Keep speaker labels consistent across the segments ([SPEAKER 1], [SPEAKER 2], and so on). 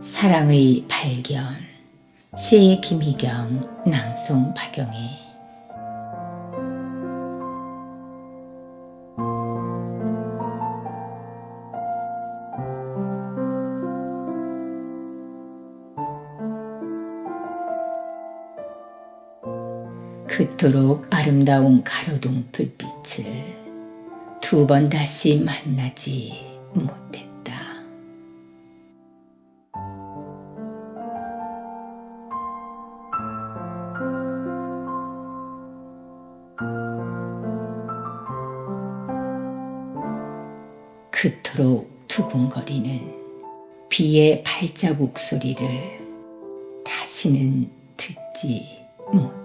[SPEAKER 1] 사랑의 발견. 시 김희경 낭송 박영희 그토록 아름다운 가로등 불빛을 두 번 다시 만나지 못했다. 그토록 두근거리는 비의 발자국 소리를 다시는 듣지 못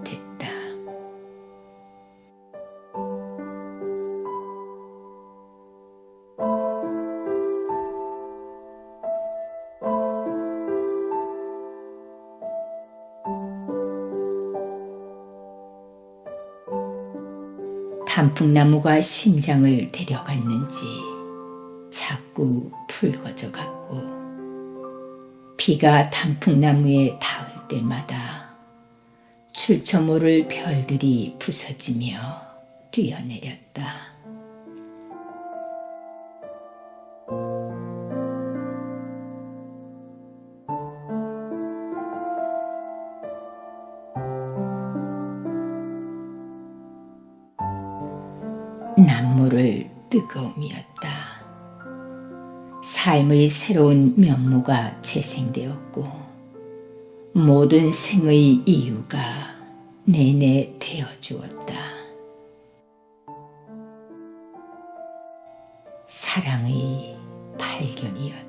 [SPEAKER 1] 단풍나무가 심장을 데려갔는지 자꾸 붉어져 갔고 비가 단풍나무에 닿을 때마다 출처 모를 별들이 부서지며 뛰어내렸다. 남모를 뜨거움이었다. 삶의 새로운 면모가 재생되었고 모든 생의 이유가 내내 되어 주었다. 사랑의 발견이었다.